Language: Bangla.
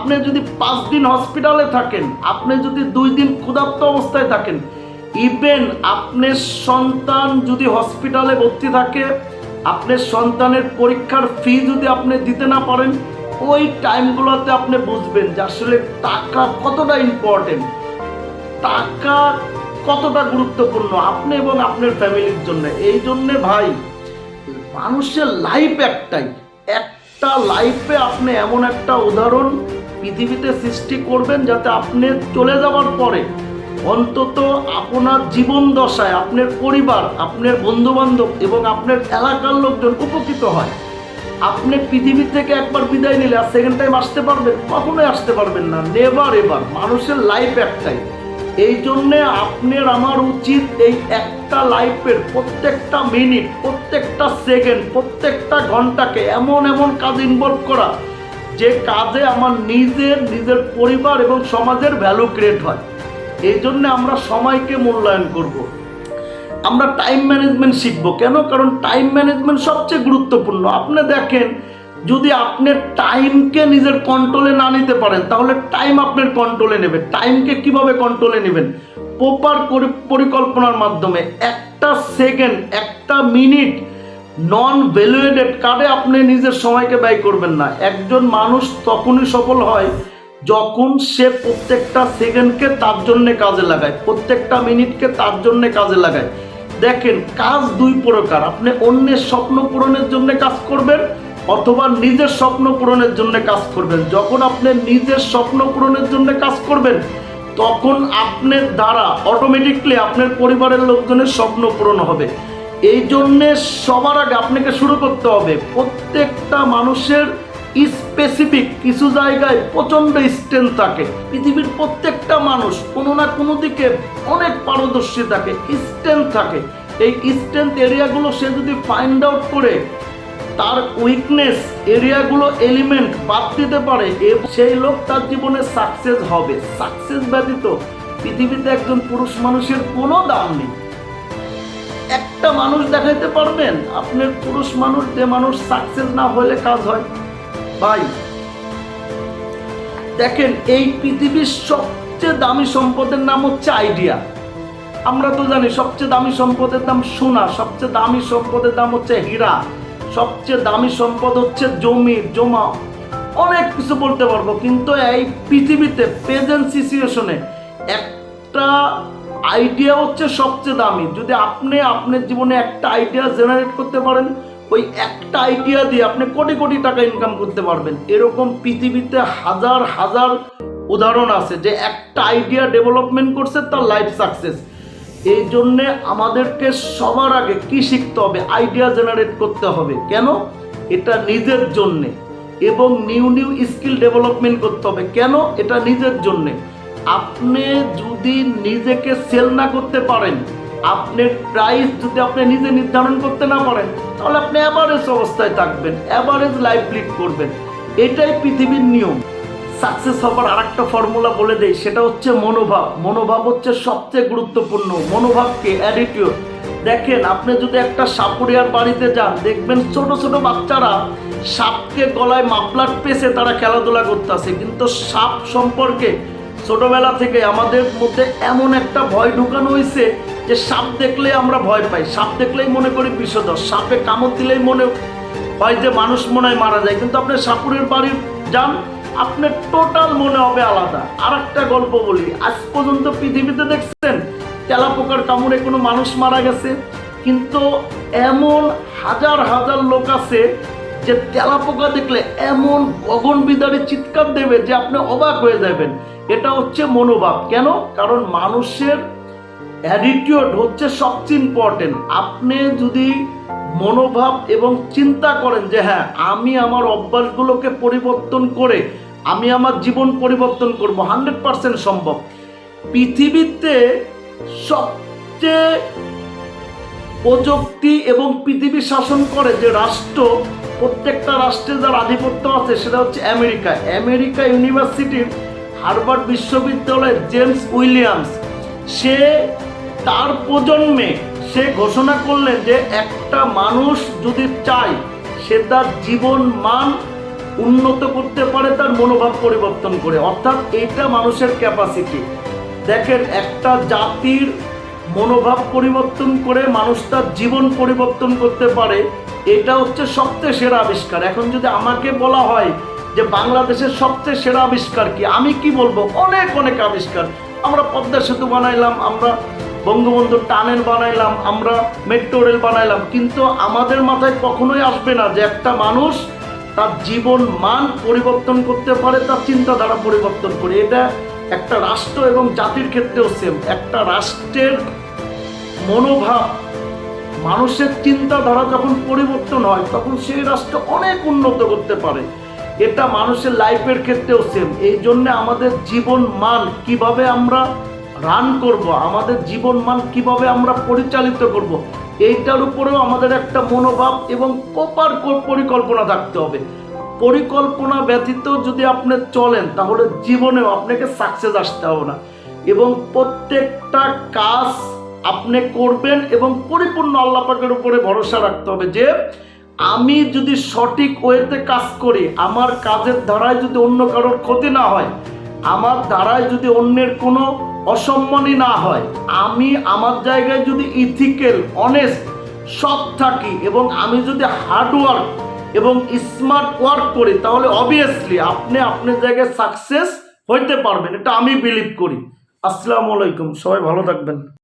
আপনি যদি পাঁচ দিন হসপিটালে থাকেন, আপনি যদি দুই দিন ক্ষুধার্ত অবস্থায় থাকেন ইভেন আপনার সন্তান যদি হসপিটালে ভর্তি থাকে, আপনার সন্তানের পরীক্ষার ফি যদি আপনি দিতে না পারেন, ওই টাইমগুলোতে আপনি বুঝবেন যে আসলে টাকা কতটা ইম্পর্টেন্ট টাকা কতটা গুরুত্বপূর্ণ আপনি এবং আপনার ফ্যামিলির জন্য। এই জন্যে ভাই, মানুষের লাইফ একটাই। একটা লাইফে আপনি এমন একটা উদাহরণ পৃথিবীতে সৃষ্টি করবেন যাতে আপনি চলে যাওয়ার পরে অন্তত আপনার জীবন দশায়, আপনার পরিবার, আপনার বন্ধুবান্ধব এবং আপনার এলাকার লোকজন উপকৃত হয়। আপনি পৃথিবী থেকে একবার বিদায় নিলে আর সেকেন্ড টাইম আসতে পারবেন, কখনোই আসতে পারবেন না। নেভার এবার মানুষের লাইফ একটাই। এই জন্যে আপনার আমার উচিত এই একটা লাইফের প্রত্যেকটা মিনিট প্রত্যেকটা সেকেন্ড প্রত্যেকটা ঘন্টাকে এমন এমন কাজ ইনভলভ করা যে কাজে আমার নিজের নিজের পরিবার এবং সমাজের ভ্যালু ক্রিয়েট হয়, এই জন্য আমরা সময়কে মূল্যায়ন করব। আমরা টাইম ম্যানেজমেন্ট শিখব। কেন? কারণ টাইম ম্যানেজমেন্ট সবচেয়ে গুরুত্বপূর্ণ। আপনি দেখেন, যদি আপনি টাইমকে নিজের কন্ট্রোলে না নিতে পারেন, তাহলে টাইম আপনার কন্ট্রোলে নেবে টাইমকে কীভাবে কন্ট্রোলে নেবেন? প্রপার পরিকল্পনার মাধ্যমে। একটা সেকেন্ড একটা মিনিট নন ভ্যালুয়েডেড কার্ডে আপনি নিজের সময়কে ব্যয় করবেন না। একজন মানুষ তখনই সফল হয় যখন সে প্রত্যেকটা সেকেন্ডকে তার জন্যে কাজে লাগায়, প্রত্যেকটা মিনিটকে তার জন্যে কাজে লাগায়। দেখেন, কাজ দুই প্রকার। আপনি অন্যের স্বপ্ন পূরণের জন্য কাজ করবেন অথবা নিজের স্বপ্ন পূরণের জন্য কাজ করবেন। যখন আপনি নিজের স্বপ্ন পূরণের জন্য কাজ করবেন, তখন আপনার দ্বারা অটোমেটিকলি আপনার পরিবারের লোকজনের স্বপ্ন পূরণ হবে। এই জন্যে সবার আগে আপনাকে শুরু করতে হবে, প্রত্যেকটা মানুষের স্পেসিফিক কিছু জায়গায় প্রচণ্ড স্ট্রেংথ থাকে। পৃথিবীর প্রত্যেকটা মানুষ কোনো না কোনো দিকে অনেক পারদর্শী থাকে স্ট্রেংথ থাকে। এই স্ট্রেংথ এরিয়াগুলো সে যদি ফাইন্ড আউট করে, তার উইকনেস এরিয়াগুলো এলিমেন্ট বাদ দিতে পারে, এবং সেই লোক তার জীবনে সাকসেস হবে। সাকসেস ব্যতীত পৃথিবীতে একজন পুরুষ মানুষের কোনো দাম নেই। একটা মানুষ দেখাইতে পারবেন? আপনার পুরুষ মানুষ, যে মানুষ সাকসেস না হলে কাজ হয়। ভাই, দেখেন, এই পৃথিবীর সবচেয়ে দামি সম্পদের নাম হচ্ছে আইডিয়া আমরা তো জানি সবচেয়ে দামি সম্পদের দাম সোনা, সবচেয়ে দামি সম্পদের দাম হচ্ছে হীরা, সবচেয়ে দামি সম্পদ হচ্ছে জমি, জমা। অনেক কিছু বলতে পারব, কিন্তু এই পৃথিবীতে প্রেজেন্ট সিচুয়েশনে একটা আইডিয়া হচ্ছে সবচেয়ে দামি। যদি আপনি আপনার জীবনে একটা আইডিয়া জেনারেট করতে পারেন, ওই একটা আইডিয়া দিয়ে আপনি কোটি কোটি টাকা ইনকাম করতে পারবেন। এরকম পৃথিবীতে হাজার হাজার উদাহরণ আছে যে একটা আইডিয়া ডেভেলপমেন্ট করছে, তার লাইফ সাকসেস এই জন্যে আমাদেরকে সবার আগে কি শিখতে হবে? আইডিয়া জেনারেট করতে হবে। কেন? এটা নিজের জন্যে। এবং নিউ নিউ স্কিল ডেভেলপমেন্ট করতে হবে। কেন? এটা নিজের জন্যে। আপনি যদি নিজেকে সেল না করতে পারেন আপনার প্রাইস যদি আপনি নিজে নির্ধারণ করতে না পারেন, তাহলে আপনি অ্যাভারেজ অবস্থায় থাকবেন অ্যাভারেজ লাইফ লিড করবেন। এটাই পৃথিবীর নিয়ম। সাকসেস হবার আর একটা ফর্মুলা বলে দেয় সেটা হচ্ছে মনোভাব। মনোভাব হচ্ছে সবচেয়ে গুরুত্বপূর্ণ। মনোভাবকে অ্যাটিটিউড দেখেন, আপনি যদি একটা সাপুরিয়ার বাড়িতে যান, দেখবেন ছোট ছোট বাচ্চারা সাপকে গলায় মাফলার পেছে তারা খেলাধুলা করতেছে। কিন্তু সাপ সম্পর্কে ছোটবেলা থেকে আমাদের মধ্যে এমন একটা ভয় ঢুকানো হয়েছে যে সাপ দেখলে আমরা ভয় পাই। সাপ দেখলেই মনে করি বিষধর, সাপে কামড় দিলেই মনে হয় যে মানুষ মনে হয় মারা যায়। কিন্তু আপনি সাপুরের বাড়ির যান, আপনার টোটাল মনে হবে আলাদা। আর একটা গল্প বলি। আজ পর্যন্ত পৃথিবীতে দেখছেন, তেলাপোকার কামড়ে কোনো মানুষ মারা গেছে। কিন্তু এমন হাজার হাজার লোক আছে যে তেলাপোকা দেখলে এমন গগন বিদারে চিৎকার দেবে যে আপনি অবাক হয়ে যাবেন। এটা হচ্ছে মনোভাব। কেন? কারণ মানুষের অ্যাটিটিউড হচ্ছে সবচেয়ে ইম্পর্টেন্ট আপনি যদি মনোভাব এবং চিন্তা করেন যে হ্যাঁ আমি আমার অভ্যাসগুলোকে পরিবর্তন করে আমি আমার জীবন পরিবর্তন করব হান্ড্রেড পারসেন্ট সম্ভব। পৃথিবীতে সবচেয়ে প্রযুক্তি এবং পৃথিবী শাসন করে যে রাষ্ট্র, প্রত্যেকটা রাষ্ট্রে যার আধিপত্য আছে সেটা হচ্ছে আমেরিকা। আমেরিকা ইউনিভার্সিটির হার্ভার্ড বিশ্ববিদ্যালয়ের জেমস উইলিয়ামস, সে তার প্রজন্মে সে ঘোষণা করলেন যে একটা মানুষ যদি চায় সে তার জীবন মান উন্নত করতে পারে, তার মনোভাব পরিবর্তন করে। অর্থাৎ এইটা মানুষের ক্যাপাসিটি দেখেন, একটা জাতির মনোভাব পরিবর্তন করে মানুষ তার জীবন পরিবর্তন করতে পারে, এটা হচ্ছে সবচেয়ে সেরা আবিষ্কার। এখন যদি আমাকে বলা হয় যে বাংলাদেশের সবচেয়ে সেরা আবিষ্কার কি? আমি কি বলব? অনেক অনেক আবিষ্কার। আমরা পদ্মা সেতু বানাইলাম, আমরা বঙ্গবন্ধু টানেল বানাইলাম, আমরা মেট্রো রেল বানাইলাম। কিন্তু আমাদের মাথায় কখনোই আসবে না যে একটা মানুষ তার জীবন মান পরিবর্তন করতে পারে, তার চিন্তাধারা পরিবর্তন করে। এটা একটা রাষ্ট্র এবং জাতির ক্ষেত্রেও সেম একটা রাষ্ট্রের মনোভাব, মানুষের চিন্তাধারা যখন পরিবর্তন হয়, তখন সেই রাষ্ট্র অনেক উন্নত করতে পারে। এটা মানুষের লাইফের ক্ষেত্রেও সেম এই জন্য আমাদের জীবন মান কীভাবে আমরা রান করব, আমাদের জীবন মান কীভাবে আমরা পরিচালিত করব, এইটার উপরেও আমাদের একটা মনোভাব এবং প্রপার পরিকল্পনা থাকতে হবে। পরিকল্পনা ব্যতীত যদি আপনি চলেন, তাহলে জীবনেও আপনাকে সাকসেস আসতে হবে না। এবং প্রত্যেকটা কাজ আপনি করবেন এবং পরিপূর্ণ আল্লাহ পাকের উপরে ভরসা রাখতে হবে যে আমি যদি সঠিক ওয়েতে কাজ করি, আমার কাজের দ্বারায় যদি অন্য কারোর ক্ষতি না হয়, আমার দ্বারায় যদি অন্যের কোনো অসম্মানই না হয়, আমি আমার জায়গায় যদি ইথিক্যাল অনেস্ট সৎ থাকি এবং আমি যদি হার্ডওয়ার্ক এবং স্মার্ট ওয়ার্ক করি, তাহলে অবভিয়াসলি আপনি আপনার জায়গায় সাকসেস হইতে পারবেন। এটা আমি বিলিভ করি। আসসালামু আলাইকুম। সবাই ভালো থাকবেন।